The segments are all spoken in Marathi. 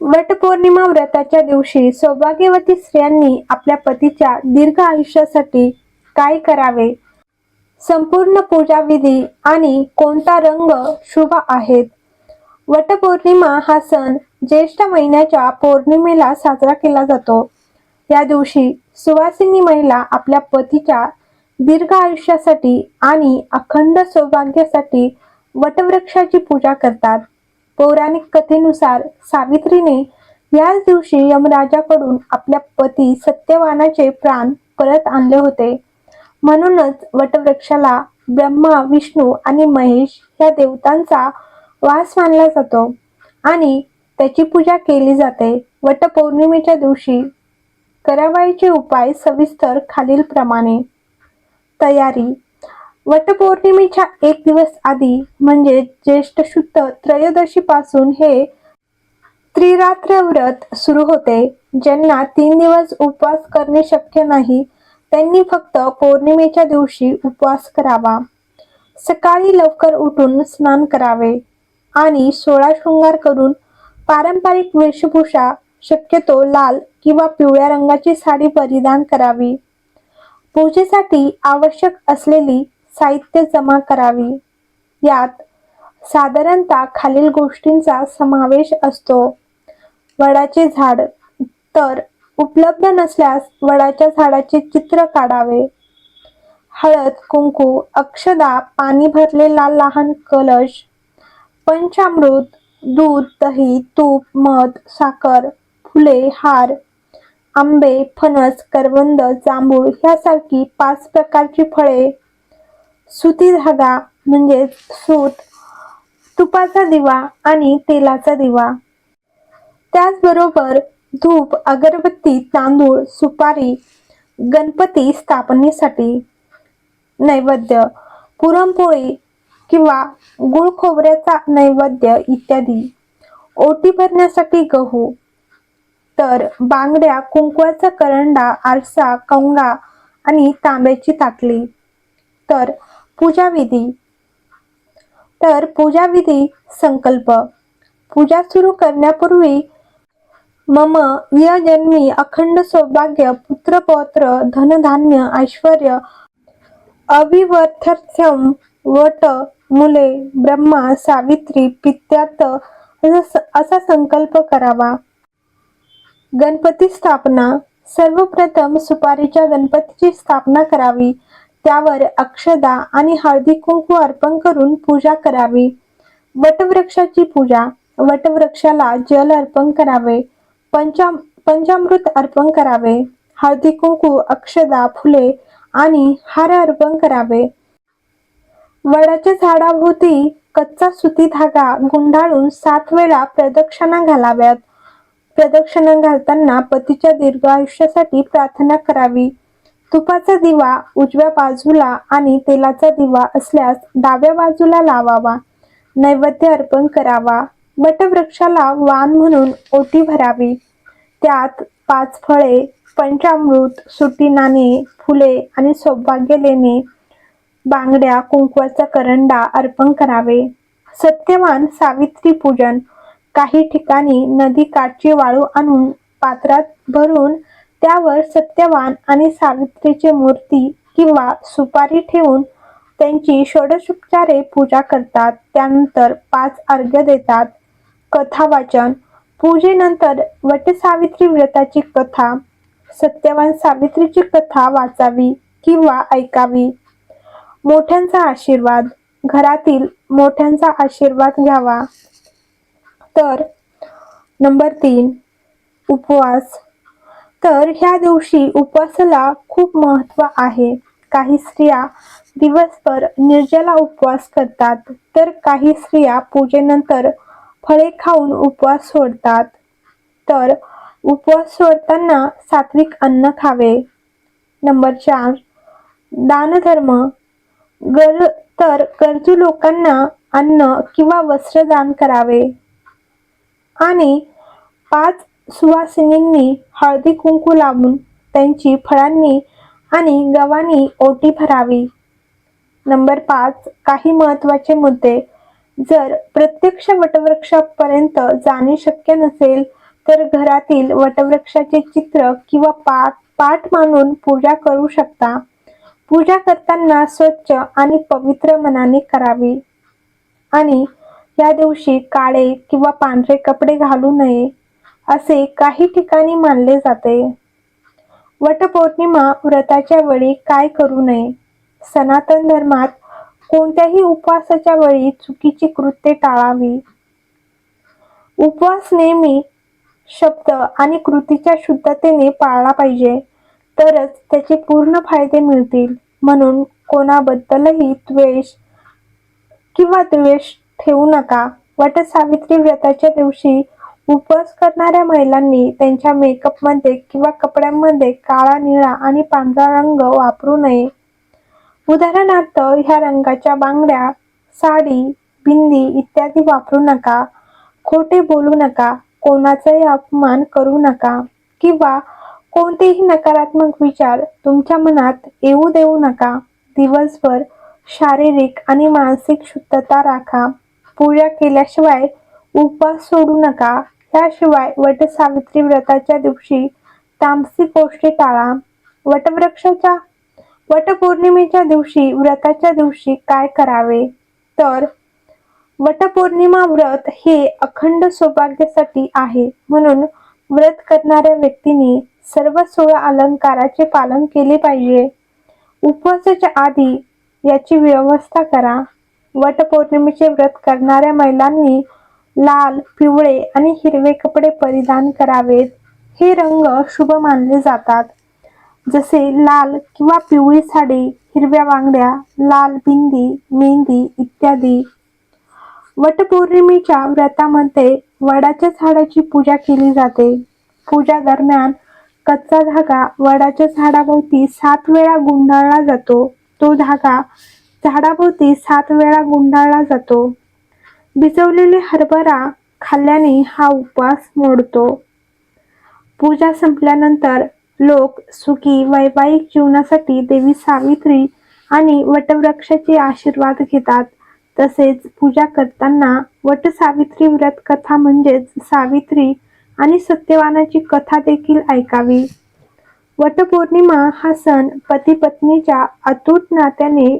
वटपौर्णिमा व्रताच्या दिवशी सौभाग्यवती स्त्रियांनी आपल्या पतीच्या दीर्घ आयुष्यासाठी काय करावे? संपूर्ण पूजा विधी आणि कोणता रंग शुभ आहेत? वटपौर्णिमा हा सण ज्येष्ठ महिन्याच्या पौर्णिमेला साजरा केला जातो. या दिवशी सुवासिनी महिला आपल्या पतीच्या दीर्घ आयुष्यासाठी आणि अखंड सौभाग्यासाठी वटवृक्षाची पूजा करतात. पौराणिक कथेनुसार सावित्रीने याच दिवशी यमराजाकडून आपल्या पती सत्यवानाचे प्राण परत आणले होते. म्हणूनच वटवृक्षाला ब्रह्मा विष्णू आणि महेश या देवतांचा वास मानला जातो आणि त्याची पूजा केली जाते. वटपौर्णिमेच्या दिवशी करावायचे उपाय सविस्तर खालीलप्रमाणे. तयारी वटपौर्णिमेच्या एक दिवस आधी म्हणजे ज्येष्ठ शुद्ध त्रयोदशी पासून हे त्रिरात्र व्रत सुरू होते ज्यांना तीन दिवस उपवास करणे शक्य नाही त्यांनी फक्त पौर्णिमेच्या दिवशी उपवास करावा. सकाळी लवकर उठून स्नान करावे आणि सोळा शृंगार करून पारंपरिक वेशभूषा शक्यतो लाल किंवा पिवळ्या रंगाची साडी परिधान करावी. पूजेसाठी आवश्यक असलेली साहित्य जमा करावी. यात साधारणतः खालील गोष्टींचा समावेश असतो. वडाचे झाड तर उपलब्ध नसल्यास वडाच्या झाडाचे चित्र काढावे. हळद कुंकू अक्षदा पाणी भरलेला लहान कलश पंचामृत दूध दही तूप मध साखर फुले हार आंबे फणस करवंद जांभूळ ह्यासारखी पाच प्रकारची फळे सुती धागा म्हणजे सूत तुपाचा दिवा आणि तेलाचा दिवा. त्याचबरोबर धूप अगरबत्ती तांदूळ सुपारी गणपती स्थापनेसाठी नैवेद्य पुरणपोळी किंवा गुळ खोबऱ्याचा नैवेद्य इत्यादी. ओटी भरण्यासाठी गहू तर बांगड्या कुंकवाचा करंडा आरसा कंगा आणि तांब्याची ताटली. तर पूजाविधी. तर पूजाविधी संकल्प. पूजा सुरू करण्यापूर्वी मम यजन्मी जन्मी अखंड सौभाग्य पुत्रपौत्र धनधान्य ऐश्वर अविवर्थ्यम वट मुले ब्रह्मा सावित्री पित्यार्थ असा संकल्प करावा. गणपती स्थापना. सर्वप्रथम सुपारीच्या गणपतीची स्थापना करावी. त्यावर अक्षदा आणि हळदी कुंकू अर्पण करून पूजा करावी. वटवृक्षाची पूजा. वटवृक्षाला जल अर्पण करावे. पंचा पंचामृत अर्पण करावे. हळदी कुंकू अक्षदा फुले आणि हार अर्पण करावे. वडाच्या झाडाभोवती कच्चा सुती धागा गुंडाळून सात वेळा प्रदक्षिणा घालाव्यात. प्रदक्षिणा घालताना पतीच्या दीर्घ आयुष्यासाठी प्रार्थना करावी. तुपाचा दिवा उजव्या बाजूला आणि तेलाचा दिवा असल्यास डाव्या बाजूला लावावा. नैवेद्य अर्पण करावा. वटवृक्षाला वाण म्हणून ओटी भरावी. त्यात पाच फळे पंचामृत सुटी नाणे फुले आणि सौभाग्य लेणे बांगड्या कुंकवाचा करंडा अर्पण करावे. सत्यवान सावित्री पूजन काही ठिकाणी नदी काठची वाळू आणून पात्रात भरून त्यावर सत्यवान आणि सावित्रीची मूर्ती किंवा सुपारी ठेवून त्यांची षोडशोपचारे पूजा करतात. त्यानंतर पाच अर्घ्य देतात. कथा वाचन. पूजेनंतर वटसावित्री व्रताची कथा. सत्यवान सावित्रीची कथा वाचावी किंवा ऐकावी. मोठ्यांचा आशीर्वाद. घरातील मोठ्यांचा आशीर्वाद घ्यावा. तर नंबर तीन उपवास. तर ह्या दिवशी उपवासाला खूप महत्त्व आहे. काही स्त्रिया दिवसभर निर्जला उपवास करतात तर काही स्त्रिया पूजेनंतर फळे खाऊन उपवास सोडतात. तर उपवास सोडताना सात्विक अन्न खावे. नंबर चार दानधर्म. गर तर गरजू लोकांना अन्न किंवा वस्त्र दान करावे. आणि पाच सुवासिनींनी हळदी कुंकू लावून त्यांची फळांनी आणि गव्हानी ओटी भरावी. नंबर पाच काही महत्त्वाचे मुद्दे. जर प्रत्यक्ष वटवृक्षापर्यंत जाणे शक्य नसेल तर घरातील वटवृक्षाचे चित्र किंवा पाठ पाठ मानून पूजा करू शकता. पूजा करताना स्वच्छ आणि पवित्र मनाने करावी. आणि या दिवशी काळे किंवा पांढरे कपडे घालू नये. असे काही ठिकाणी मानले जाते. वटपौर्णिमा व्रताच्या वेळी काय करू नये? सनातन धर्मात कोणत्याही उपवासाच्या वेळी चुकीची कृत्ये टाळावी. उपवास नेहमी शब्द आणि कृतीच्या शुद्धतेने पाळला पाहिजे तरच त्याचे पूर्ण फायदे मिळतील. म्हणून कोणाबद्दलही द्वेष किंवा द्वेष ठेवू नका. वटसावित्री व्रताच्या दिवशी उपवास करणाऱ्या महिलांनी त्यांच्या मेकअपमध्ये किंवा कपड्यांमध्ये काळा निळा आणि पांढरा रंग वापरू नये. उदाहरणार्थ ह्या रंगाच्या बांगड्या साडी बिंदी इत्यादी वापरू नका. खोटे बोलू नका. कोणाचाही अपमान करू नका. किंवा कोणतेही नकारात्मक विचार तुमच्या मनात येऊ देऊ नका. दिवसभर शारीरिक आणि मानसिक शुद्धता राखा. पूजा केल्याशिवाय उपवास सोडू नका. याशिवाय वटसावित्री व्रताच्या दिवशी तामसिक गोष्टी टाळा. वटवृक्षाच्या वटपौर्णिमेच्या दिवशी व्रताच्या दिवशी काय करावे? तर वटपौर्णिमा व्रत हे अखंड सौभाग्यासाठी आहे. म्हणून व्रत करणाऱ्या व्यक्तीने सर्व सोळा अलंकाराचे पालन केले पाहिजे. उपवासाच्या आधी याची व्यवस्था करा. वटपौर्णिमेचे व्रत करणाऱ्या महिलांनी लाल पिवळे आणि हिरवे कपडे परिधान करावेत. हे रंग शुभ मानले जातात. जसे लाल किंवा पिवळी साडी हिरव्या बांगड्या लाल बिंदी मेहंदी इत्यादी. वटपौर्णिमेच्या व्रतामध्ये वडाच्या झाडाची पूजा केली जाते. पूजा दरम्यान कच्चा धागा वडाच्या झाडाभोवती सात वेळा गुंडाळला जातो. तो धागा झाडाभोवती सात वेळा गुंडाळला जातो. भिजवलेले हरभरा खाल्ल्याने हा उपवास मोडतो. पूजा संपल्यानंतर लोक सुखी वैवाहिक जीवनासाठी देवी सावित्री आणि वटवृक्षाचे आशीर्वाद घेतात. तसेच पूजा करताना वटसावित्री व्रत कथा म्हणजेच सावित्री आणि सत्यवानाची कथा देखील ऐकावी. वटपौर्णिमा हा सण पती पत्नीच्या अतूट नात्याने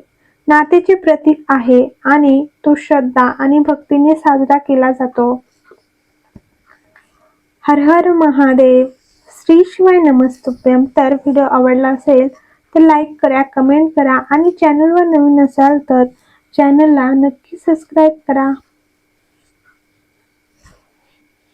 नातेचे प्रतीक आहे आणि तो श्रद्धा आणि भक्तीने साजरा केला जातो. हर हर महादेव श्री शिवाय नमस्तुभ्यम तर व्हिडिओ आवडला असेल तर लाईक करा कमेंट करा आणि चॅनलवर नवीन असाल तर चॅनलला नक्की सबस्क्राईब करा.